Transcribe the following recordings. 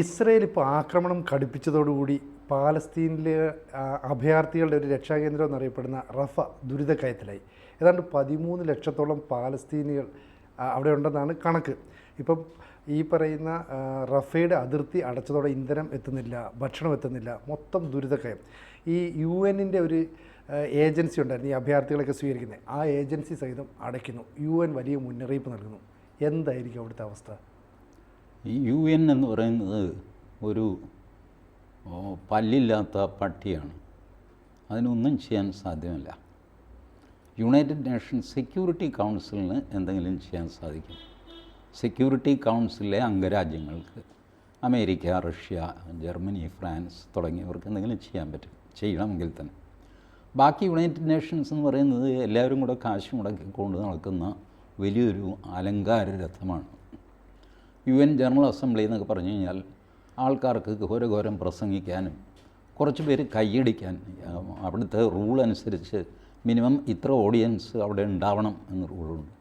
Israel ഇപ്പോൾ ആക്രമണം കടുപ്പിച്ചതോടുകൂടി പാലസ്തീനിലെ അഭയാർത്ഥികളുടെ ഒരു രക്ഷാകേന്ദ്രം എന്നറിയപ്പെടുന്ന റഫ ദുരിതക്കയത്തിലായി. ഏതാണ്ട് പതിമൂന്ന് ലക്ഷത്തോളം പാലസ്തീനികൾ അവിടെ ഉണ്ടെന്നാണ് കണക്ക്. ഇപ്പം ഈ പറയുന്ന റഫയുടെ അതിർത്തി അടച്ചതോടെ ഇന്ധനം എത്തുന്നില്ല ഭക്ഷണം എത്തുന്നില്ല മൊത്തം ദുരിതക്കയം. ഈ യു എന്നിന്റെ ഒരു ഏജൻസി ഉണ്ടായിരുന്നു ഈ അഭയാർത്ഥികളൊക്കെ സ്വീകരിക്കുന്നത്. ആ ഏജൻസി സഹിതം അടയ്ക്കുന്നു. യു എൻ വലിയ മുന്നറിയിപ്പ് നൽകുന്നു. എന്തായിരിക്കും അവിടുത്തെ അവസ്ഥ? ഈ യു എൻ എന്ന് പറയുന്നത് ഒരു പല്ലില്ലാത്ത പട്ടിയാണ്. അതിനൊന്നും ചെയ്യാൻ സാധ്യമല്ല. യുണൈറ്റഡ് നേഷൻ സെക്യൂരിറ്റി കൗൺസിലിന് എന്തെങ്കിലും ചെയ്യാൻ സാധിക്കും. സെക്യൂരിറ്റി കൗൺസിലിലെ അംഗരാജ്യങ്ങൾക്ക് അമേരിക്ക റഷ്യ ജർമ്മനി ഫ്രാൻസ് തുടങ്ങിയവർക്ക് എന്തെങ്കിലും ചെയ്യാൻ പറ്റും. ചെയ്യണമെങ്കിൽ തന്നെ. ബാക്കി യുണൈറ്റഡ് നേഷൻസ് എന്ന് പറയുന്നത് എല്ലാവരും കൂടെ കാശ് മുടക്കിക്കൊണ്ട് നടക്കുന്ന വലിയൊരു അലങ്കാര രഥമാണ്. യു എൻ ജനറൽ അസംബ്ലി എന്നൊക്കെ പറഞ്ഞു കഴിഞ്ഞാൽ ആൾക്കാർക്ക് ഘോരഘോരം പ്രസംഗിക്കാനും കുറച്ച് പേര് കൈയടിക്കാൻ അവിടുത്തെ റൂൾ അനുസരിച്ച് മിനിമം ഇത്ര ഓഡിയൻസ് അവിടെ ഉണ്ടാവണം എന്ന് റൂളുണ്ട്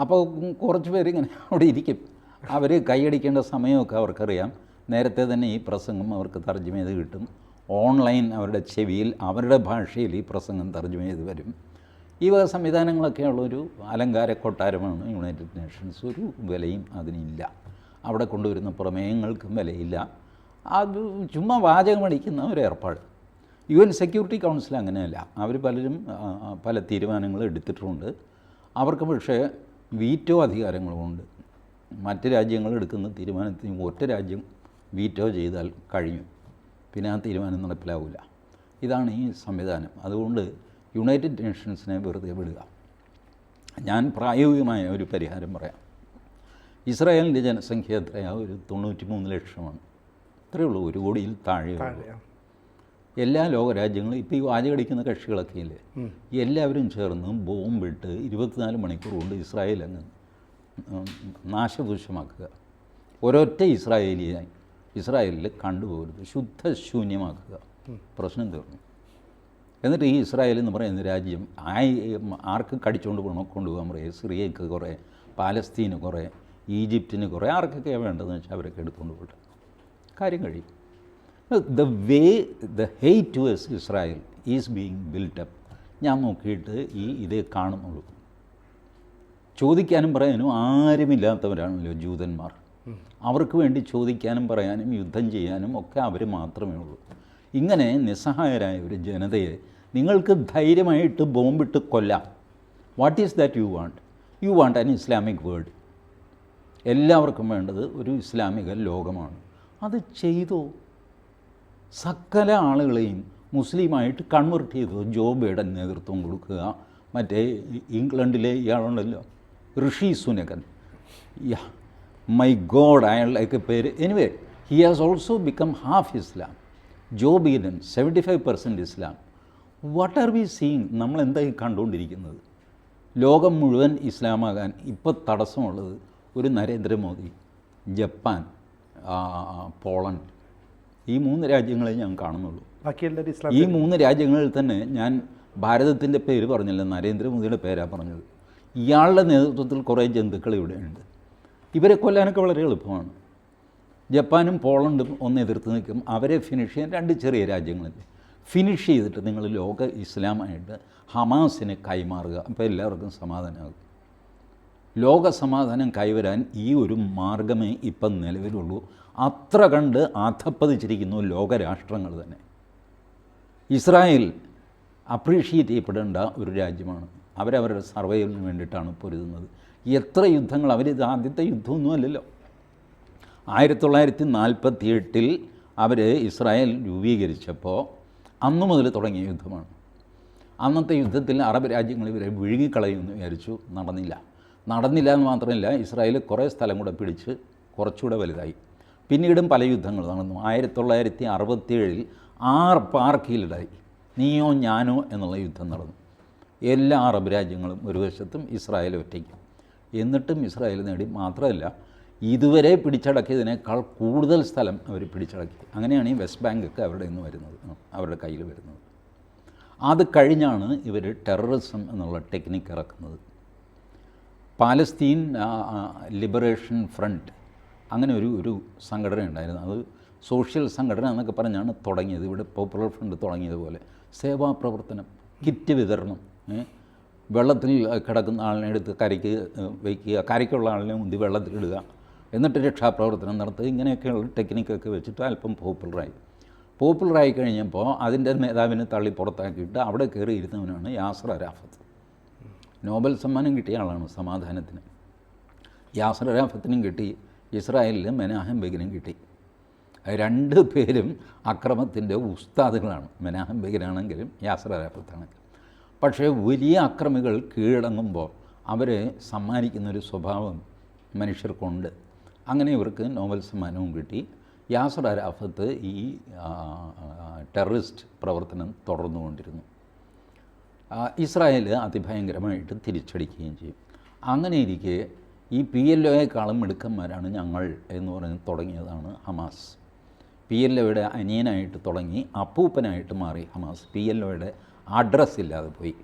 അപ്പോൾ കുറച്ച് പേര് ഇങ്ങനെ അവിടെ ഇരിക്കും. അവർ കൈയടിക്കേണ്ട സമയമൊക്കെ അവർക്കറിയാം. നേരത്തെ തന്നെ ഈ പ്രസംഗം അവർക്ക് തർജമ ചെയ്ത് കിട്ടും. ഓൺലൈൻ അവരുടെ ചെവിയിൽ അവരുടെ ഭാഷയിൽ ഈ പ്രസംഗം തർജമ ചെയ്ത് വരും. ഈ വക സംവിധാനങ്ങളൊക്കെ ഉള്ളൊരു അലങ്കാര കൊട്ടാരമാണ് യുണൈറ്റഡ് നേഷൻസ് ഒരു വിലയും അതിനില്ല. അവിടെ കൊണ്ടുവരുന്ന പ്രമേയങ്ങൾക്കും വിലയില്ല. അത് ചുമ്മാ വാചകമടിക്കുന്ന ഒരു ഏർപ്പാട്. യു എൻ സെക്യൂരിറ്റി കൗൺസിൽ അങ്ങനെയല്ല. അവർ പലരും പല തീരുമാനങ്ങൾ എടുത്തിട്ടുണ്ട്. അവർക്ക് പക്ഷേ വീറ്റോ അധികാരങ്ങളുമുണ്ട്. മറ്റ് രാജ്യങ്ങൾ എടുക്കുന്ന തീരുമാനത്തിന് ഒറ്റ രാജ്യം വീറ്റോ ചെയ്താൽ കഴിഞ്ഞു. പിന്നെ ആ തീരുമാനം നടപ്പിലാവില്ല ഇതാണ് ഈ സംവിധാനം. അതുകൊണ്ട് യുണൈറ്റഡ് നേഷൻസിനെ വെറുതെ വിടുക. ഞാൻ പ്രായോഗികമായ ഒരു പരിഹാരം പറയാം. ഇസ്രായേലിന്റെ ജനസംഖ്യ എത്രയാണ് ഒരു തൊണ്ണൂറ്റി മൂന്ന് ലക്ഷമാണ്. ഇത്രയേ ഉള്ളൂ. ഒരു കോടിയിൽ താഴെ എല്ലാ ലോകരാജ്യങ്ങളും ഇപ്പോൾ ഈ വാചകടിക്കുന്ന കക്ഷികളൊക്കെ ഇല്ലേ? എല്ലാവരും ചേർന്ന് ബോംബിട്ട് ഇരുപത്തിനാല് മണിക്കൂർ കൊണ്ട് ഇസ്രായേൽ അങ്ങ് നാശഭൂഷമാക്കുക ഒരൊറ്റ ഇസ്രായേലിയായി ഇസ്രായേലിൽ കണ്ടുപോകരുത്. ശുദ്ധശൂന്യമാക്കുക. പ്രശ്നം തീർന്നു. എന്നിട്ട് ഈ ഇസ്രായേൽ എന്ന് പറയുന്ന രാജ്യം ആയി ആർക്ക് കടിച്ചുകൊണ്ട് പോകണോ കൊണ്ടുപോകാൻ പറയും സിറിയക്ക് കുറേ പാലസ്തീന് കുറേ ഈജിപ്തിന് കുറേ ആർക്കൊക്കെയാണ് വേണ്ടതെന്ന് വെച്ചാൽ അവരൊക്കെ എടുത്തുകൊണ്ട് പോട്ടെ. കാര്യം കഴിയും. The way the hate towards Israel is being built up ഞാൻ നോക്കിയിട്ട് ഈ ഇതേ കാണുന്നുള്ളൂ. ചോദിക്കാനും പറയാനും ആരുമില്ലാത്തവരാണല്ലോ ജൂതന്മാർ. അവർക്ക് വേണ്ടി ചോദിക്കാനും പറയാനും യുദ്ധം ചെയ്യാനും ഒക്കെ അവർ മാത്രമേ ഉള്ളൂ. ഇങ്ങനെ നിസ്സഹായരായ ഒരു ജനതയെ നിങ്ങൾക്ക് ധൈര്യമായിട്ട് ബോംബിട്ട് കൊല്ലാം. What is that you want you want an Islamic world എല്ലാവർക്കും വേണ്ടത് ഒരു ഇസ്ലാമിക ലോകമാണ്. അത് ചെയ്തു? സകല ആളുകളെയും മുസ്ലിമായിട്ട് കൺവെർട്ട് ചെയ്തു? ജോ ബൈഡൻ നേതൃത്വം കൊടുക്കുക. മറ്റേ ഇംഗ്ലണ്ടിലെ ഇയാളുണ്ടല്ലോ. ഋഷി സുനകൻ. മൈ ഗോഡ് അയാളുടെയൊക്കെ പേര്. Anyway he has also become half Islam Joe Biden seventy five percent Islam what are we seeing നമ്മൾ എന്തായി കണ്ടുകൊണ്ടിരിക്കുന്നത്? ലോകം മുഴുവൻ ഇസ്ലാമാകാൻ ഇപ്പോൾ തടസ്സമുള്ളത് ഒരു നരേന്ദ്രമോദി ജപ്പാൻ പോളണ്ട്. ഈ മൂന്ന് രാജ്യങ്ങളെ ഞാൻ കാണുന്നുള്ളൂ. ഈ മൂന്ന് രാജ്യങ്ങളിൽ തന്നെ ഞാൻ ഭാരതത്തിന്റെ പേര് പറഞ്ഞില്ല നരേന്ദ്രമോദിയുടെ പേരാണ് പറഞ്ഞത്. ഇയാളുടെ നേതൃത്വത്തിൽ കുറേ ജന്തുക്കൾ ഇവിടെയുണ്ട് ഇവരെ കൊല്ലാനൊക്കെ വളരെ എളുപ്പമാണ്. ജപ്പാനും പോളണ്ടും ഒന്ന് എതിർത്ത് നിൽക്കും. അവരെ ഫിനിഷ് ചെയ്യാൻ രണ്ട് ചെറിയ രാജ്യങ്ങളല്ലേ ഫിനിഷ് ചെയ്തിട്ട് നിങ്ങൾ ലോക ഇസ്ലാമായിട്ട് ഹമാസിനെ കൈമാറുക. അപ്പോൾ എല്ലാവർക്കും സമാധാനമാകും. ലോക സമാധാനം കൈവരാൻ ഈ ഒരു മാർഗമേ ഇപ്പം നിലവിലുള്ളൂ. അത്ര കണ്ട് അധപ്പതിച്ചിരിക്കുന്നു ലോകരാഷ്ട്രങ്ങൾ തന്നെ. ഇസ്രായേൽ അപ്രീഷിയേറ്റ് ചെയ്യപ്പെടേണ്ട ഒരു രാജ്യമാണ്. അവരവരുടെ സർവൈവലിന് വേണ്ടിയിട്ടാണ് പൊരുതുന്നത്. എത്ര യുദ്ധങ്ങൾ അവരിത് ആദ്യത്തെ യുദ്ധമൊന്നും അല്ലല്ലോ. ആയിരത്തി തൊള്ളായിരത്തി നാൽപ്പത്തി എട്ടിൽ അവർ ഇസ്രായേൽ രൂപീകരിച്ചപ്പോൾ അന്നു മുതൽ തുടങ്ങിയ യുദ്ധമാണ്. അന്നത്തെ യുദ്ധത്തിൽ അറബ് രാജ്യങ്ങൾ ഇവരെ വിഴുങ്ങിക്കളയുമെന്ന് വിചാരിച്ചു. നടന്നില്ല. നടന്നില്ല എന്ന് മാത്രമല്ല ഇസ്രായേൽ കുറേ സ്ഥലം കൂടെ പിടിച്ച് കുറച്ചുകൂടെ വലുതായി. പിന്നീടും പല യുദ്ധങ്ങൾ നടന്നു. ആയിരത്തി തൊള്ളായിരത്തി അറുപത്തിയേഴിൽ ആർ പാർക്കിയിലിടായി. നീയോ ഞാനോ എന്നുള്ള യുദ്ധം നടന്നു. എല്ലാ അറബ് രാജ്യങ്ങളും ഒരു വശത്തും ഇസ്രായേൽ ഒറ്റയ്ക്കും. എന്നിട്ടും ഇസ്രായേൽ നേടി. മാത്രമല്ല ഇതുവരെ പിടിച്ചടക്കിയതിനേക്കാൾ കൂടുതൽ സ്ഥലം അവർ പിടിച്ചടക്കി. അങ്ങനെയാണ് ഈ വെസ്റ്റ് ബാങ്കൊക്കെ അവരുടെ നിന്ന് വരുന്നത്. അവരുടെ കയ്യിൽ വരുന്നത്. അത് കഴിഞ്ഞാണ് ഇവർ ടെററിസം എന്നുള്ള ടെക്നിക്ക് ഇറക്കുന്നത്. പാലസ്തീൻ ലിബറേഷൻ ഫ്രണ്ട് അങ്ങനെ ഒരു ഒരു സംഘടന ഉണ്ടായിരുന്നു അത് സോഷ്യൽ സംഘടന എന്നൊക്കെ പറഞ്ഞാണ് തുടങ്ങിയത്. ഇവിടെ പോപ്പുലർ ഫ്രണ്ട് തുടങ്ങിയതുപോലെ. സേവാ പ്രവർത്തനം കിറ്റ് വിതരണം? വെള്ളത്തിൽ കിടക്കുന്ന ആളിനെ എടുത്ത് കരയ്ക്ക് വയ്ക്കുക കരയ്ക്കുള്ള ആളിനെ മുന്തി വെള്ളത്തിലിടുക എന്നിട്ട് രക്ഷാപ്രവർത്തനം നടത്തുക. ഇങ്ങനെയൊക്കെയുള്ള ടെക്നിക്കൊക്കെ വെച്ചിട്ട് അല്പം പോപ്പുലറായി. പോപ്പുലറായി കഴിഞ്ഞപ്പോൾ അതിന്റെ നേതാവിനെ തള്ളി പുറത്താക്കിയിട്ട് അവിടെ കയറി ഇരുന്നവനാണ് യാസർ അരാഫത്ത്. നോബൽ സമ്മാനം കിട്ടിയ ആളാണ് സമാധാനത്തിന്. യാസർ അരാഫത്തിനും കിട്ടി ഇസ്രായേലിൽ മെനാഹം ബെഗിനും കിട്ടി. രണ്ട് പേരും അക്രമത്തിന്റെ ഉസ്താദുകളാണ്. മെനാഹം ബെഗിനാണെങ്കിലും യാസർ അരാഫത്താണെങ്കിലും പക്ഷേ വലിയ അക്രമികൾ കീഴടങ്ങുമ്പോൾ അവരെ സമ്മാനിക്കുന്നൊരു സ്വഭാവം മനുഷ്യർക്കുണ്ട്. അങ്ങനെ ഇവർക്ക് നോബൽ സമ്മാനവും കിട്ടി. യാസർ അരാഫത്ത് ഈ ടെററിസ്റ്റ് പ്രവർത്തനം തുടർന്നുകൊണ്ടിരുന്നു. ഇസ്രായേൽ അതിഭയങ്കരമായിട്ട് തിരിച്ചടിക്കുകയും ചെയ്യും. അങ്ങനെ ഇരിക്കെ ഈ പി എൽ ഒയെക്കാളും മിടുക്കന്മാരാണ് ഞങ്ങൾ എന്ന് പറഞ്ഞ് തുടങ്ങിയതാണ് ഹമാസ്. പി എൽ ഒയുടെ അനിയനായിട്ട് തുടങ്ങി അപ്പൂപ്പനായിട്ട് മാറി ഹമാസ്. പി എൽ ഒയുടെ അഡ്രസ്സ് ഇല്ലാതെ പോയി.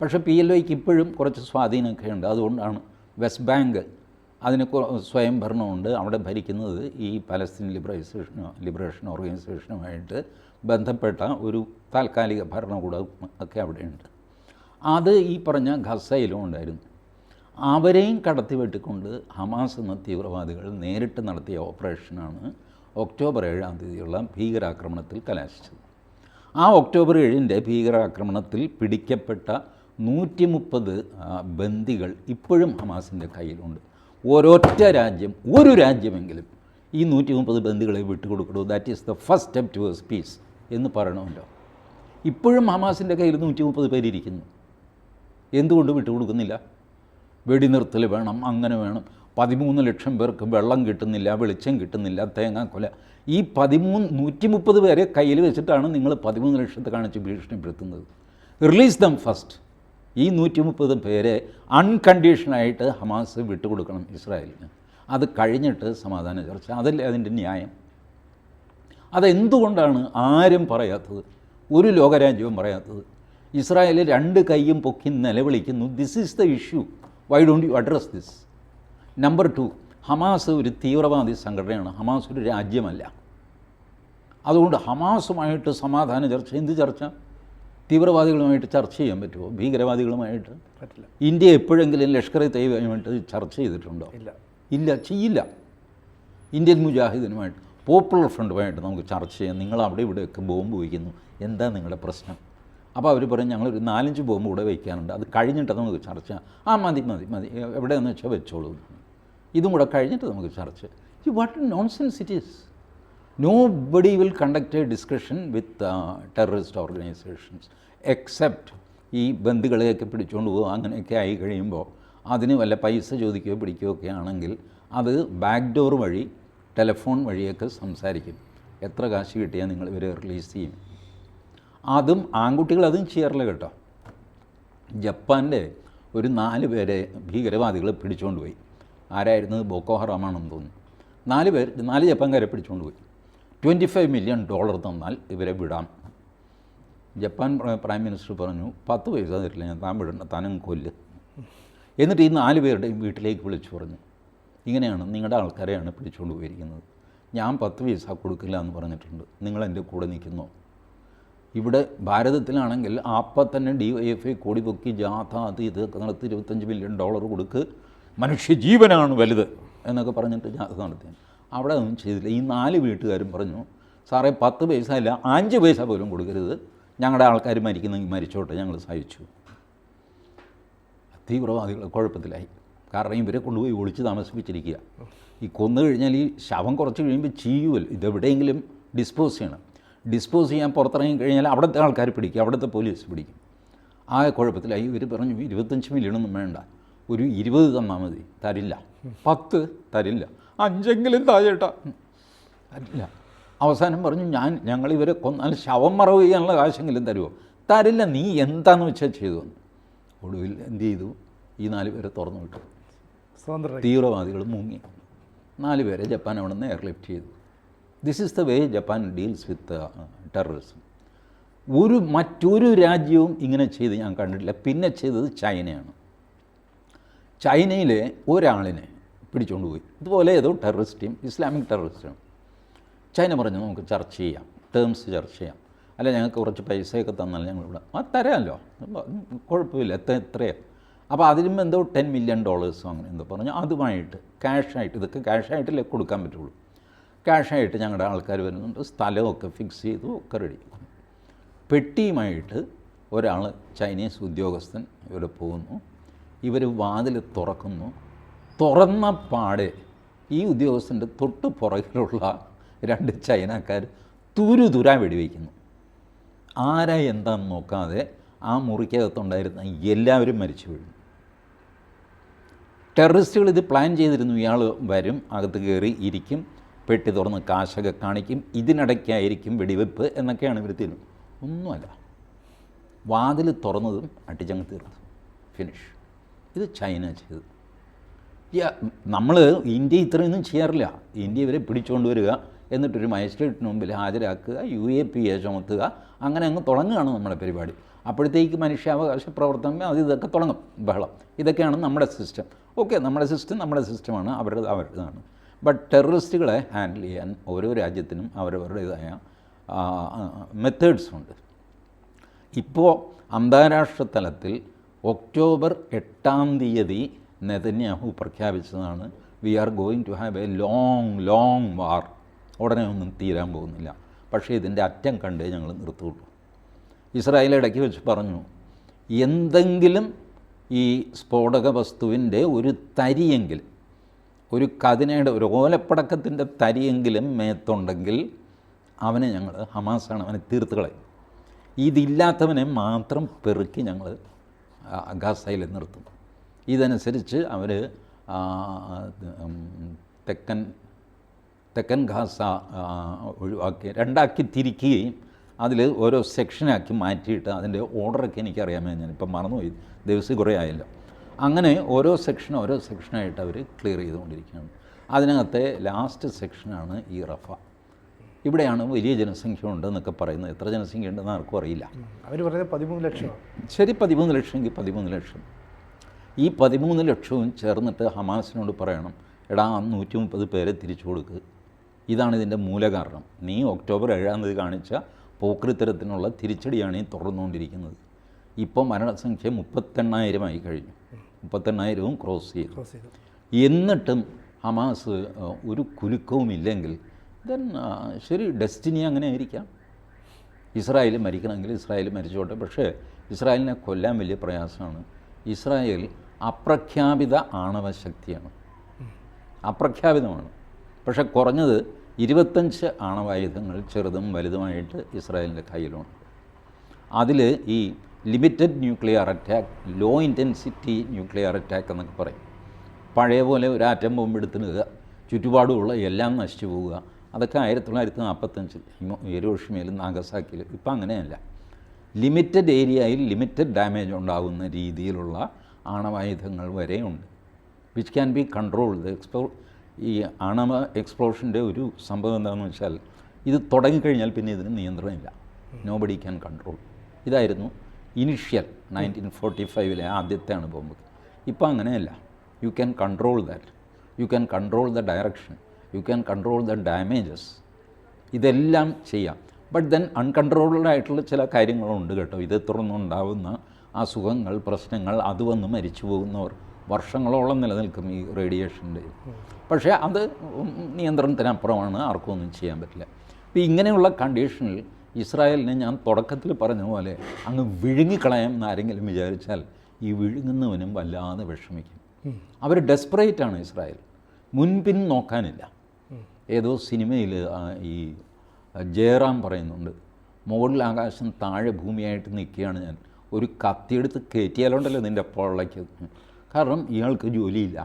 പക്ഷേ പി എൽ ഒയ്ക്ക് ഇപ്പോഴും കുറച്ച് സ്വാധീനമൊക്കെ ഉണ്ട്. അതുകൊണ്ടാണ് വെസ്റ്റ് ബാങ്ക് അതിന് സ്വയംഭരണമുണ്ട് സ്വയം ഭരണമുണ്ട്. അവിടെ ഭരിക്കുന്നത് ഈ പലസ്തീൻ ലിബറൈസേഷനോ ലിബറേഷൻ ഓർഗനൈസേഷനുമായിട്ട് ബന്ധപ്പെട്ട ഒരു താൽക്കാലിക ഭരണകൂടം ഒക്കെ അവിടെയുണ്ട്. അത് ഈ പറഞ്ഞ ഖസയിലും ഉണ്ടായിരുന്നു. അവരെയും കടത്തിവെട്ടിക്കൊണ്ട് ഹമാസ് എന്ന തീവ്രവാദികൾ നേരിട്ട് നടത്തിയ ഓപ്പറേഷനാണ് ഒക്ടോബർ ഏഴാം തീയതിയുള്ള ഭീകരാക്രമണത്തിൽ കലാശിച്ചത്. ആ ഒക്ടോബർ ഏഴിന്റെ ഭീകരാക്രമണത്തിൽ പിടിക്കപ്പെട്ട നൂറ്റി മുപ്പത് ബന്ദികൾ ഇപ്പോഴും ഹമാസിന്റെ കയ്യിലുണ്ട്. ഒരൊറ്റ രാജ്യം ഒരു രാജ്യമെങ്കിലും ഈ നൂറ്റി മുപ്പത് വിട്ടു വിട്ടുകൊടുക്കണോ that is the first step towards peace എന്ന് പറയണമല്ലോ. ഇപ്പോഴും ഹമാസിന്റെ കയ്യിൽ നൂറ്റി മുപ്പത് പേരിയിരിക്കുന്നു എന്തുകൊണ്ട് വിട്ടുകൊടുക്കുന്നില്ല? വെടിനിർത്തൽ വേണം അങ്ങനെ വേണം. പതിമൂന്ന് ലക്ഷം പേർക്ക് വെള്ളം കിട്ടുന്നില്ല വെളിച്ചം കിട്ടുന്നില്ല തേങ്ങാക്കൊല ഈ പതിമൂന്ന് നൂറ്റി മുപ്പത് പേരെ കയ്യിൽ വെച്ചിട്ടാണ് നിങ്ങൾ പതിമൂന്ന് ലക്ഷത്തെ കാണിച്ച് ഭീഷണിപ്പെടുത്തുന്നത്. റിലീസ് ദം ഫസ്റ്റ് ഈ നൂറ്റി മുപ്പത് പേരെ അൺകണ്ടീഷണായിട്ട് ഹമാസ് വിട്ടുകൊടുക്കണം ഇസ്രായേലിന്. അത് കഴിഞ്ഞിട്ട് സമാധാന ചർച്ച. അതല്ലേ അതിന്റെ ന്യായം? അതെന്തുകൊണ്ടാണ് ആരും പറയാത്തത്? ഒരു ലോകരാജ്യവും പറയാത്തത്. ഇസ്രായേൽ രണ്ട് കൈയും പൊക്കി നിലവിളിക്കുന്നു. This is the issue why don't you address this number two Hamas ഒരു തീവ്രവാദി സംഘടനയാണ്. ഹമാസ് ഒരു രാജ്യമല്ല. അതുകൊണ്ട് ഹമാസുമായിട്ട് സമാധാന ചർച്ച. എന്ത് ചർച്ച? തീവ്രവാദികളുമായിട്ട് ചർച്ച ചെയ്യാൻ പറ്റുമോ? ഭീകരവാദികളുമായിട്ട്? പറ്റില്ല. ഇന്ത്യ എപ്പോഴെങ്കിലും ലഷ്കർ ഇ തൈബുമായിട്ട് ചർച്ച ചെയ്തിട്ടുണ്ടോ? ഇല്ല. ഇല്ല ചെയ്യില്ല. ഇന്ത്യൻ മുജാഹിദിനുമായിട്ട് പോപ്പുലർ ഫ്രണ്ടുമായിട്ട് നമുക്ക് ചർച്ച ചെയ്യാം. നിങ്ങൾ അവിടെ ഇവിടെയൊക്കെ ബോംബ് വയ്ക്കുന്നു. എന്താ നിങ്ങളുടെ പ്രശ്നം? അപ്പോൾ അവർ പറയും ഞങ്ങളൊരു നാലഞ്ച് ബോംബ് കൂടെ വയ്ക്കാനുണ്ട്. അത് കഴിഞ്ഞിട്ട് നമുക്ക് ചർച്ച ചെയ്യാം. ആ മതി മതി മതി. എവിടെയെന്ന് വെച്ചാൽ വെച്ചോളൂ. ഇതും കൂടെ കഴിഞ്ഞിട്ട് നമുക്ക് ചർച്ച ഈ what nonsense it is nobody will conduct a discussion with terrorist organisations except ഈ ബന്ധുക്കളെയൊക്കെ പിടിച്ചുകൊണ്ട് പോകുക അങ്ങനെയൊക്കെ ആയി കഴിയുമ്പോൾ അതിന് വല്ല പൈസ ചോദിക്കുകയോ പിടിക്കുകയോ ഒക്കെ ആണെങ്കിൽ അത് ബാക്ക് ഡോർ വഴി ടെലഫോൺ വഴിയൊക്കെ സംസാരിക്കും. എത്ര കാശ് കിട്ടിയാൽ നിങ്ങൾ ഇവരെ റിലീസ് ചെയ്യും? അതും ആൺകുട്ടികൾ അതും ചെയ്യാറില്ല കേട്ടോ. ജപ്പാന്റെ ഒരു നാല് പേരെ ഭീകരവാദികൾ പിടിച്ചുകൊണ്ട് പോയി. ആരായിരുന്നത്? ബോക്കോ ഹറാമാണെന്ന് തോന്നുന്നു. നാല് പേർ നാല് ജപ്പാൻകാരെ പിടിച്ചുകൊണ്ട് പോയി. ട്വന്റി ഫൈവ് മില്യൺ ഡോളർ തന്നാൽ ഇവരെ വിടാം. ജപ്പാൻ പ്രൈം മിനിസ്റ്റർ പറഞ്ഞു പത്ത് പൈസ തരില്ല ഞാൻ താൻ വിടണ്ട താനും കൊല്ല്. എന്നിട്ട് ഈ നാല് പേരുടെയും വീട്ടിലേക്ക് വിളിച്ചു പറഞ്ഞു ഇങ്ങനെയാണ് നിങ്ങളുടെ ആൾക്കാരെയാണ് പിടിച്ചുകൊണ്ട് പോയിരിക്കുന്നത്. ഞാൻ പത്ത് പൈസ കൊടുക്കില്ല എന്ന് പറഞ്ഞിട്ടുണ്ട്. നിങ്ങൾ എന്റെ കൂടെ നിൽക്കുന്നു? ഇവിടെ ഭാരതത്തിലാണെങ്കിൽ അപ്പം തന്നെ ഡി വൈ എഫ് ഐ കോടി പൊക്കി ജാഥ അത് ഇത് നടത്തി ഇരുപത്തഞ്ച് മില്യൺ ഡോളർ കൊടുക്ക്. മനുഷ്യജീവനാണ് വലുത് എന്നൊക്കെ പറഞ്ഞിട്ട് ജാഥ നടത്തി അവിടെ ഒന്നും ചെയ്തില്ല. ഈ നാല് വീട്ടുകാരും പറഞ്ഞു സാറേ പത്ത് പൈസ ഇല്ല അഞ്ച് പൈസ പോലും കൊടുക്കരുത്. ഞങ്ങളുടെ ആൾക്കാർ മരിക്കുന്നെങ്കിൽ മരിച്ചോട്ടെ ഞങ്ങൾ സഹിച്ചു. തീവ്രവാദികൾ കുഴപ്പത്തിലായി. കാരണം ഇവരെ കൊണ്ടുപോയി ഒളിച്ച് താമസിപ്പിച്ചിരിക്കുക ഈ കൊന്നു കഴിഞ്ഞാൽ ഈ ശവം കുറച്ച് കഴിയുമ്പോൾ ചെയ്യുമല്ലോ ഇതെവിടെയെങ്കിലും ഡിസ്പോസ് ചെയ്യണം. ഡിസ്പോസ് ചെയ്യാൻ പുറത്തിറങ്ങി കഴിഞ്ഞാൽ അവിടുത്തെ ആൾക്കാർ പിടിക്കും അവിടുത്തെ പോലീസ് പിടിക്കും. ആ കുഴപ്പത്തിലായി. ഇവർ പറഞ്ഞു ഇരുപത്തഞ്ച് മില്യണൊന്നും വേണ്ട. ഒരു ഇരുപത് തന്നാൽ മതി. തരില്ല. പത്ത് തരില്ല. അഞ്ചെങ്കിലും താഴേട്ടാ അല്ല. അവസാനം പറഞ്ഞു ഞാൻ ഞങ്ങൾ ഇവരെ കൊന്നാൽ ശവം മറവ് ചെയ്യാനുള്ള കാശെങ്കിലും തരുമോ തരില്ല. നീ എന്താണെന്ന് വെച്ചാൽ ചെയ്തു ഒടുവിൽ എന്ത് ചെയ്തു? ഈ നാല് പേരെ തുറന്നു വിട്ടു. തീവ്രവാദികൾ മുങ്ങി. നാല് പേരെ ജപ്പാൻ അവിടെ നിന്ന് എയർലിഫ്റ്റ് ചെയ്തു. This is the way Japan deals with terrorism ഒരു മറ്റൊരു രാജ്യവും ഇങ്ങനെ ചെയ്ത് ഞാൻ കണ്ടിട്ടില്ല. പിന്നെ ചെയ്തത് ചൈനയാണ്. ചൈനയിലെ ഒരാളിനെ പിടിച്ചുകൊണ്ട് പോയി. ഇതുപോലെ ഏതോ ടെററിസ്റ്റും ഇസ്ലാമിക് ടെററിസ്റ്റാണ് ചൈന പറഞ്ഞു നമുക്ക് ചർച്ച ചെയ്യാം ടേംസ് ചർച്ച ചെയ്യാം. അല്ല ഞങ്ങൾക്ക് കുറച്ച് പൈസയൊക്കെ തന്നാൽ ഞങ്ങൾ ഇവിടെ ആ തരാമല്ലോ. കുഴപ്പമില്ല എത്ര എത്രയാണ് അപ്പോൾ അതിലും എന്തോ ടെൻ മില്യൺ ഡോളേഴ്സോ അങ്ങനെ എന്തോ പറഞ്ഞു. അതുമായിട്ട് ക്യാഷായിട്ട് ഇതൊക്കെ ക്യാഷായിട്ടല്ലേ കൊടുക്കാൻ പറ്റുള്ളൂ. ക്യാഷായിട്ട് ഞങ്ങളുടെ ആൾക്കാർ വരുന്നുണ്ട് സ്ഥലമൊക്കെ ഫിക്സ് ചെയ്തു ഒക്കെ റെഡി പെട്ടിയുമായിട്ട് ഒരാൾ ചൈനീസ് ഉദ്യോഗസ്ഥൻ ഇവിടെ പോകുന്നു. ഇവർ വാതിൽ തുറക്കുന്നു. തുറന്ന പാടെ ഈ ഉദ്യോഗസ്ഥന്റെ തൊട്ട് പുറകിലുള്ള രണ്ട് ചൈനക്കാർ തുരു തുരാ വെടിവെക്കുന്നു. ആരാ എന്താന്ന് നോക്കാതെ ആ മുറിക്കകത്തുണ്ടായിരുന്ന എല്ലാവരും മരിച്ചു വീഴുന്നു. ടെററിസ്റ്റുകൾ ഇത് പ്ലാൻ ചെയ്തിരുന്നു ഇയാൾ വരും അകത്ത് കയറി ഇരിക്കും പെട്ടി തുറന്ന് കാശൊക്കെ കാണിക്കും ഇതിനിടയ്ക്കായിരിക്കും വെടിവെപ്പ് എന്നൊക്കെയാണ് ഇവർ തീരുന്നത് ഒന്നുമല്ല വാതിൽ തുറന്നതും അട്ടിച്ചങ്ങ് തീർന്നു. ഫിനിഷ് ഇത് ചൈന ചെയ്തത്. നമ്മൾ ഇന്ത്യ ഇത്രയൊന്നും ചെയ്യാറില്ല. ഇന്ത്യ ഇവരെ പിടിച്ചുകൊണ്ട് വരിക എന്നിട്ടൊരു മജിസ്ട്രേറ്റിന് മുമ്പിൽ ഹാജരാക്കുക യു എ പി എ ചുമത്തുക അങ്ങനെ അങ്ങ് തുടങ്ങുകയാണ് നമ്മുടെ പരിപാടി. അപ്പോഴത്തേക്ക് മനുഷ്യാവകാശ പ്രവർത്തനം അത് ഇതൊക്കെ തുടങ്ങും ബഹളം. ഇതൊക്കെയാണ് നമ്മുടെ സിസ്റ്റം ഓക്കെ നമ്മുടെ സിസ്റ്റം നമ്മുടെ സിസ്റ്റമാണ് അവരുടെ അവരുടേതാണ്. ബട്ട് ടെററിസ്റ്റുകളെ ഹാൻഡിൽ ചെയ്യാൻ ഓരോ രാജ്യത്തിനും അവരവരുടേതായ മെത്തേഡ്സ് ഉണ്ട്. ഇപ്പോൾ അന്താരാഷ്ട്ര തലത്തിൽ ഒക്ടോബർ എട്ടാം തീയതി Netanyahu പ്രഖ്യാപിച്ചതാണ് we are going to have a long long war ഉടനെ ഒന്നും തീരാൻ പോകുന്നില്ല. പക്ഷേ ഇതിന്റെ അറ്റം കണ്ടേ ഞങ്ങൾ നിർത്തുള്ളൂ. ഇസ്രായേൽ ഇടയ്ക്ക് വെച്ച് പറഞ്ഞു എന്തെങ്കിലും ഈ സ്ഫോടക വസ്തുവിന്റെ ഒരു തരിയെങ്കിലും ഒരു കതിനയുടെ ഒരു ഓലപ്പടക്കത്തിന്റെ തരിയെങ്കിലും മേത്തുണ്ടെങ്കിൽ അവനെ ഞങ്ങൾ ഹമാസാണ് അവനെ തീർത്ത് കളയും. ഇതില്ലാത്തവനെ മാത്രം പെറുക്കി ഞങ്ങൾ ഗാസയിൽ നിർത്തും. ഇതനുസരിച്ച് അവർ തെക്കൻ തെക്കൻ ഖാസ ഒഴിവാക്കി രണ്ടാക്കി തിരിക്കുകയും അതിൽ ഓരോ സെക്ഷനാക്കി മാറ്റിയിട്ട് അതിന്റെ ഓർഡറൊക്കെ എനിക്കറിയാമേ ഞാനിപ്പം മറന്നുപോയി. ദിവസം കുറേ ആയല്ലോ. അങ്ങനെ ഓരോ സെക്ഷൻ ഓരോ സെക്ഷനായിട്ട് അവർ ക്ലിയർ ചെയ്തുകൊണ്ടിരിക്കുകയാണ്. അതിനകത്തെ ലാസ്റ്റ് സെക്ഷനാണ് ഈ റഫ. ഇവിടെയാണ് വലിയ ജനസംഖ്യ ഉണ്ടെന്നൊക്കെ പറയുന്നത്. എത്ര ജനസംഖ്യ ഉണ്ടെന്ന് ആർക്കും അറിയില്ല. അവർ പറയുന്നത് പതിമൂന്ന് ലക്ഷം. ശരി പതിമൂന്ന് ലക്ഷം എങ്കിൽ പതിമൂന്ന് ലക്ഷം. ഈ പതിമൂന്ന് ലക്ഷവും ചേർന്നിട്ട് ഹമാസിനോട് പറയണം എടാ നൂറ്റി മുപ്പത് പേരെ തിരിച്ചു കൊടുക്കുക ഇതാണ് ഇതിന്റെ മൂലകാരണം. നീ ഒക്ടോബർ ഏഴാം തീയതി കാണിച്ച പോക്രിത്തരത്തിനുള്ള തിരിച്ചടിയാണ് ഈ തുടർന്നുകൊണ്ടിരിക്കുന്നത്. ഇപ്പോൾ മരണസംഖ്യ മുപ്പത്തെണ്ണായിരമായി കഴിഞ്ഞു. മുപ്പത്തെണ്ണായിരവും ക്രോസ് ചെയ്തു. എന്നിട്ടും ഹമാസ് ഒരു കുലുക്കവും ഇല്ലെങ്കിൽ ദെൻ ശരി ഡെസ്റ്റിനി അങ്ങനെ ആയിരിക്കാം. ഇസ്രായേൽ മരിക്കണമെങ്കിൽ ഇസ്രായേൽ മരിച്ചോട്ടെ. പക്ഷേ ഇസ്രായേലിനെ കൊല്ലാൻ വലിയ പ്രയാസമാണ്. ഇസ്രായേൽ അപ്രഖ്യാപിത ആണവശക്തിയാണ്. അപ്രഖ്യാപിതമാണ്. പക്ഷെ കുറഞ്ഞത് ഇരുപത്തഞ്ച് ആണവായുധങ്ങൾ ചെറുതും വലുതുമായിട്ട് ഇസ്രായേലിന്റെ കയ്യിലുണ്ട്. അതിൽ ഈ limited nuclear attack low intensity nuclear attack എന്നൊക്കെ പറയും. പഴയ പോലെ ഒരു ആറ്റം ബോംബ് എടുത്തിടുക ചുറ്റുപാടുമുള്ള എല്ലാം നശിച്ചു പോവുക അതൊക്കെ ആയിരത്തി തൊള്ളായിരത്തി നാൽപ്പത്തഞ്ചിൽ ഹിരോഷിമയിലും നാഗസാക്കിയിലും ഇപ്പം അങ്ങനെയല്ല. ലിമിറ്റഡ് ഏരിയയിൽ ലിമിറ്റഡ് ഡാമേജ് ഉണ്ടാകുന്ന രീതിയിലുള്ള ആണവായുധങ്ങൾ വരെയുണ്ട്. വിച്ച് ക്യാൻ ബി കൺട്രോൾഡ് എക്സ്പ്ലോ ഈ ആണവ എക്സ്പ്ലോഷന്റെ ഒരു സംഭവം എന്താണെന്ന് വെച്ചാൽ ഇത് തുടങ്ങിക്കഴിഞ്ഞാൽ പിന്നെ ഇതിന് നിയന്ത്രണമില്ല. നോ ബഡി ക്യാൻ കൺട്രോൾ ഇതായിരുന്നു ഇനിഷ്യൽ നയന്റീൻ ഫോർട്ടി ഫൈവിലെ ആദ്യത്തെ അനുഭവം ഇപ്പോൾ അങ്ങനെയല്ല. You can control that you can control the direction you can control the damages ഇതെല്ലാം ചെയ്യാം. ബട്ട് ദെൻ അൺകൺട്രോൾഡ് ആയിട്ടുള്ള ചില കാര്യങ്ങളുണ്ട് കേട്ടോ. ഇത് തുടർന്നുണ്ടാവുന്ന അസുഖങ്ങൾ പ്രശ്നങ്ങൾ അത് വന്ന് മരിച്ചു പോകുന്നവർ. വർഷങ്ങളോളം നിലനിൽക്കും ഈ റേഡിയേഷന്റെ. പക്ഷേ അത് നിയന്ത്രണത്തിനപ്പുറമാണ് ആർക്കും ഒന്നും ചെയ്യാൻ പറ്റില്ല. അപ്പോൾ ഇങ്ങനെയുള്ള കണ്ടീഷനിൽ ഇസ്രായേലിനെ ഞാൻ തുടക്കത്തിൽ പറഞ്ഞ പോലെ അങ്ങ് വിഴുങ്ങിക്കളയാം എന്ന് ആരെങ്കിലും വിചാരിച്ചാൽ ഈ വിഴുങ്ങുന്നവനും വല്ലാതെ വിഷമിക്കും. അവർ ഡെസ്പറേറ്റ് ആണ് ഇസ്രായേൽ. മുൻപിൻ നോക്കാനില്ല. ഏതോ സിനിമയിൽ ഈ ജയറാം പറയുന്നുണ്ട്. മുകളിൽ ആകാശം താഴെ ഭൂമിയായിട്ട് നിൽക്കുകയാണ് ഞാൻ. ഒരു കത്തിയെടുത്ത് കയറ്റിയാലുണ്ടല്ലോ നിന്റെ പൊള്ളയ്ക്ക്. കാരണം ഇയാൾക്ക് ജോലിയില്ല.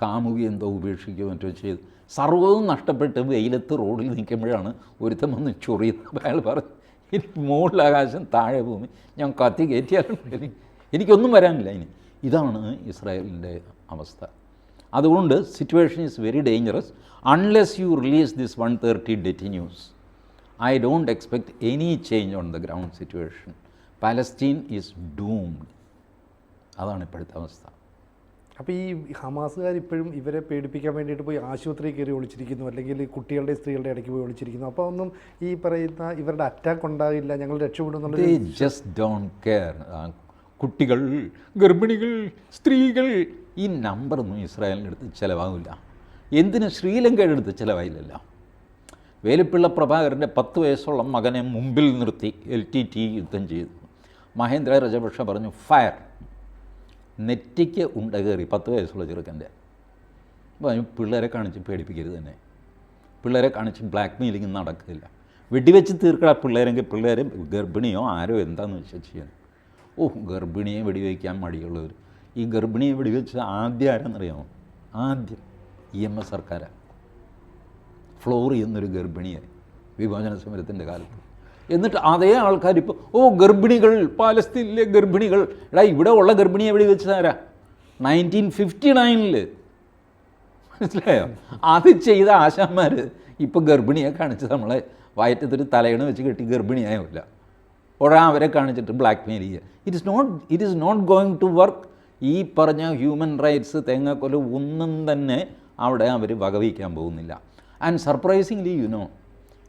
കാമുകി എന്തോ ഉപേക്ഷിക്കുകയോ മറ്റോ ചെയ്ത്. സർവവും നഷ്ടപ്പെട്ട് വെയിലത്ത് റോഡിൽ നിൽക്കുമ്പോഴാണ് ഒരുത്തം വന്ന് ചൊറിയുന്നത്. അയാൾ പറഞ്ഞു എനിക്ക് മുകളിൽ ആകാശം താഴെ ഭൂമി. ഞാൻ കത്തി കയറ്റിയാലും എനിക്ക് എനിക്കൊന്നും വരാനില്ല ഇനി. ഇതാണ് ഇസ്രായേലിന്റെ അവസ്ഥ. അതുകൊണ്ട് situation is very dangerous unless you release this one thirty detainees I don't expect any change on the ground situation Palestine is doomed അതാണ് ഇപ്പോഴത്തെ അവസ്ഥ. അപ്പോൾ ഈ ഹമാസുകാർ ഇപ്പോഴും ഇവരെ പേടിപ്പിക്കാൻ വേണ്ടിയിട്ട് പോയി ആശുപത്രി കയറി ഒളിച്ചിരിക്കുന്നു. അല്ലെങ്കിൽ കുട്ടികളുടെ സ്ത്രീകളുടെ ഇടയ്ക്ക് പോയി ഒളിച്ചിരിക്കുന്നു. അപ്പോൾ ഒന്നും ഈ പറയുന്ന ഇവരുടെ അറ്റാക്ക് ഉണ്ടാകില്ല ഞങ്ങൾ രക്ഷപ്പെടും ദേ എന്നുള്ളത് ജസ്റ്റ് ഡോൺ കെയർ കുട്ടികൾ ഗർഭിണികൾ സ്ത്രീകൾ ഈ നമ്പറൊന്നും ഇസ്രായേലിന്റെ അടുത്ത് ചിലവാകില്ല. എന്തിന് ശ്രീലങ്കയുടെ അടുത്ത് ചിലവായില്ലല്ല? വേലുപ്പിള്ള പ്രഭാകരന്റെ പത്ത് വയസ്സുള്ള മകനെ മുമ്പിൽ നിർത്തി എൽ ടി ടി യുദ്ധം ചെയ്തു. മഹേന്ദ്ര രജപക്ഷ പറഞ്ഞു ഫയർ നെറ്റിക്ക് ഉണ്ട കയറി പത്ത് വയസ്സുള്ള ചെറുക്കന്റെ. പറഞ്ഞു പിള്ളേരെ കാണിച്ച് പേടിപ്പിക്കരുത് തന്നെ. പിള്ളേരെ കാണിച്ച് ബ്ലാക്ക് മെയിലിംഗ് നടക്കില്ല. വെടിവെച്ച് തീർക്കട പിള്ളേരെങ്കിൽ പിള്ളേർ ഗർഭിണിയോ ആരോ എന്താണെന്ന് വെച്ചാൽ ചെയ്യുന്നു ഓ ഗർഭിണിയെ വെടിവെക്കാൻ മടിയുള്ളവർ ഈ ഗർഭിണിയെ വെടിവെച്ച് ആദ്യം ആരെന്നറിയാമോ? ആദ്യം ഇ എം എസ് സർക്കാരാണ് ഫ്ലോറി എന്നൊരു ഗർഭിണിയെ വിഭജന സമരത്തിന്റെ കാലത്ത്. എന്നിട്ട് അതേ ആൾക്കാർ ഇപ്പോൾ ഓ ഗർഭിണികൾ പാലസ്തീനിലെ ഗർഭിണികൾ. എടാ ഇവിടെ ഉള്ള ഗർഭിണി എവിടെ വെച്ച് തരാ നയന്റീൻ ഫിഫ്റ്റി നയനിൽ മനസ്സിലായോ? അത് ചെയ്ത ആശാന്മാർ ഇപ്പോൾ ഗർഭിണിയെ കാണിച്ച് നമ്മളെ വയറ്റത്തൊരു തലയണ വെച്ച് കെട്ടി ഗർഭിണിയായില്ല. ഉടനെ അവരെ കാണിച്ചിട്ട് ബ്ലാക്ക് മെയിൽ ചെയ്യുക it is not it is not going to work ഈ പറഞ്ഞ ഹ്യൂമൻ റൈറ്റ്സ് തേങ്ങക്കൊല ഒന്നും തന്നെ അവിടെ അവർ വകവയ്ക്കാൻ പോകുന്നില്ല. ആൻഡ് സർപ്രൈസിംഗ്ലി യുനോ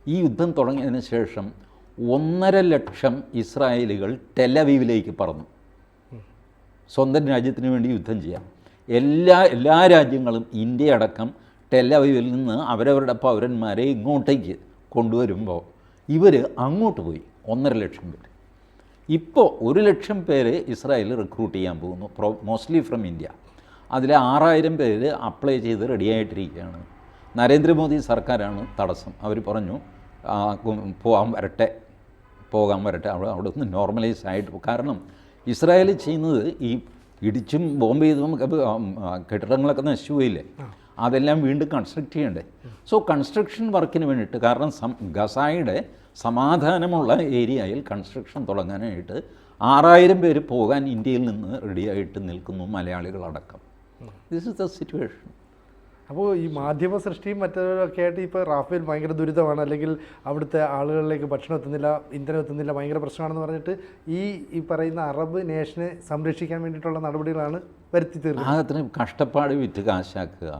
ഈ യുദ്ധം തുടങ്ങിയതിന് ശേഷം ഒന്നര ലക്ഷം ഇസ്രായേലികൾ ടെലവീവിലേക്ക് പറന്നു. സ്വന്തം രാജ്യത്തിന് വേണ്ടി യുദ്ധം ചെയ്യാം. എല്ലാ എല്ലാ രാജ്യങ്ങളും ഇന്ത്യ അടക്കം ടെലവീവിൽ നിന്ന് അവരവരുടെ പൗരന്മാരെ ഇങ്ങോട്ടേക്ക് കൊണ്ടുവരുമ്പോൾ ഇവർ അങ്ങോട്ട് പോയി ഒന്നര ലക്ഷം പേര്. ഇപ്പോൾ ഒരു ലക്ഷം പേര് ഇസ്രായേൽ റിക്രൂട്ട് ചെയ്യാൻ പോകുന്നു പ്രോ മോസ്റ്റ്ലി ഫ്രം ഇന്ത്യ. അതിൽ ആറായിരം പേര് അപ്ലൈ ചെയ്ത് റെഡിയായിട്ടിരിക്കുകയാണ് നരേന്ദ്രമോദി സർക്കാരാണ് തടസ്സം. അവർ പറഞ്ഞു പോകാൻ വരട്ടെ. പോകാൻ വരട്ടെ. അവിടെ അവിടെ ഒന്ന് നോർമലൈസ് ആയിട്ട് കാരണം ഇസ്രായേൽ ചെയ്യുന്നത് ഈ ഇടിച്ചും ബോംബ് ചെയ്തും കെട്ടിടങ്ങളൊക്കെ നശിക്കുകയില്ലേ അതെല്ലാം വീണ്ടും കൺസ്ട്രക്ട് ചെയ്യണ്ടേ? സോ കൺസ്ട്രക്ഷൻ വർക്കിന് വേണ്ടിയിട്ട് കാരണം സം ഗസായുടെ സമാധാനമുള്ള ഏരിയയിൽ കൺസ്ട്രക്ഷൻ തുടങ്ങാനായിട്ട് ആറായിരം പേര് പോകാൻ ഇന്ത്യയിൽ നിന്ന് റെഡിയായിട്ട് നിൽക്കുന്നു മലയാളികളടക്കം. ദിസ് ഇസ് ദ സിറ്റുവേഷൻ അപ്പോൾ ഈ മാധ്യമ സൃഷ്ടിയും മറ്റൊക്കെ ആയിട്ട് ഇപ്പോൾ റാഫേൽ ഭയങ്കര ദുരിതമാണ്. അല്ലെങ്കിൽ അവിടുത്തെ ആളുകളിലേക്ക് ഭക്ഷണം എത്തുന്നില്ല ഇന്ധനം എത്തുന്നില്ല ഭയങ്കര പ്രശ്നമാണെന്ന് പറഞ്ഞിട്ട് ഈ ഈ പറയുന്ന അറബ് നേഷനെ സംരക്ഷിക്കാൻ വേണ്ടിയിട്ടുള്ള നടപടികളാണ് വരുത്തി തീർന്നത് അതിന് കഷ്ടപ്പാട് വിറ്റ് കാശാക്കുക.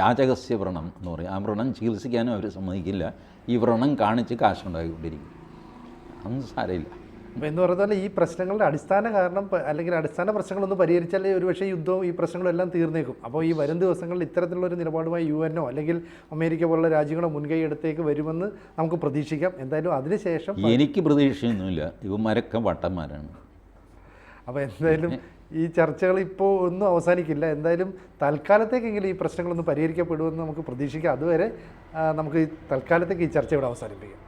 യാചകസ്യ വ്രണം എന്ന് പറയും. ആ വ്രണം ചികിത്സിക്കാനും അവർ സമ്മതിക്കില്ല. ഈ വ്രണം കാണിച്ച് കാശുണ്ടാക്കിക്കൊണ്ടിരിക്കും. അതൊന്നും സാരമില്ല. അപ്പോൾ എന്ന് പറഞ്ഞാൽ ഈ പ്രശ്നങ്ങളുടെ അടിസ്ഥാന കാരണം അല്ലെങ്കിൽ അടിസ്ഥാന പ്രശ്നങ്ങളൊന്നും പരിഹരിച്ചാൽ ഒരുപക്ഷേ യുദ്ധവും ഈ പ്രശ്നങ്ങളും എല്ലാം തീർന്നേക്കും. അപ്പോൾ ഈ വരും ദിവസങ്ങളിൽ ഇത്തരത്തിലുള്ള ഒരു നിലപാടുമായി യു എന്നോ അല്ലെങ്കിൽ അമേരിക്ക പോലുള്ള രാജ്യങ്ങളോ മുൻകൈ എടുത്തേക്ക് വരുമെന്ന് നമുക്ക് പ്രതീക്ഷിക്കാം. എന്തായാലും അതിനുശേഷം എനിക്ക് പ്രതീക്ഷയൊന്നുമില്ല. ഇവന്മാരൊക്കെ വട്ടന്മാരാണ്. അപ്പോൾ എന്തായാലും ഈ ചർച്ചകൾ ഇപ്പോൾ ഒന്നും അവസാനിക്കില്ല. എന്തായാലും തൽക്കാലത്തേക്കെങ്കിലും ഈ പ്രശ്നങ്ങളൊന്നും പരിഹരിക്കപ്പെടുമെന്ന് നമുക്ക് പ്രതീക്ഷിക്കാം. അതുവരെ നമുക്ക് തൽക്കാലത്തേക്ക് ഈ ചർച്ച ഇവിടെ അവസാനിപ്പിക്കാം.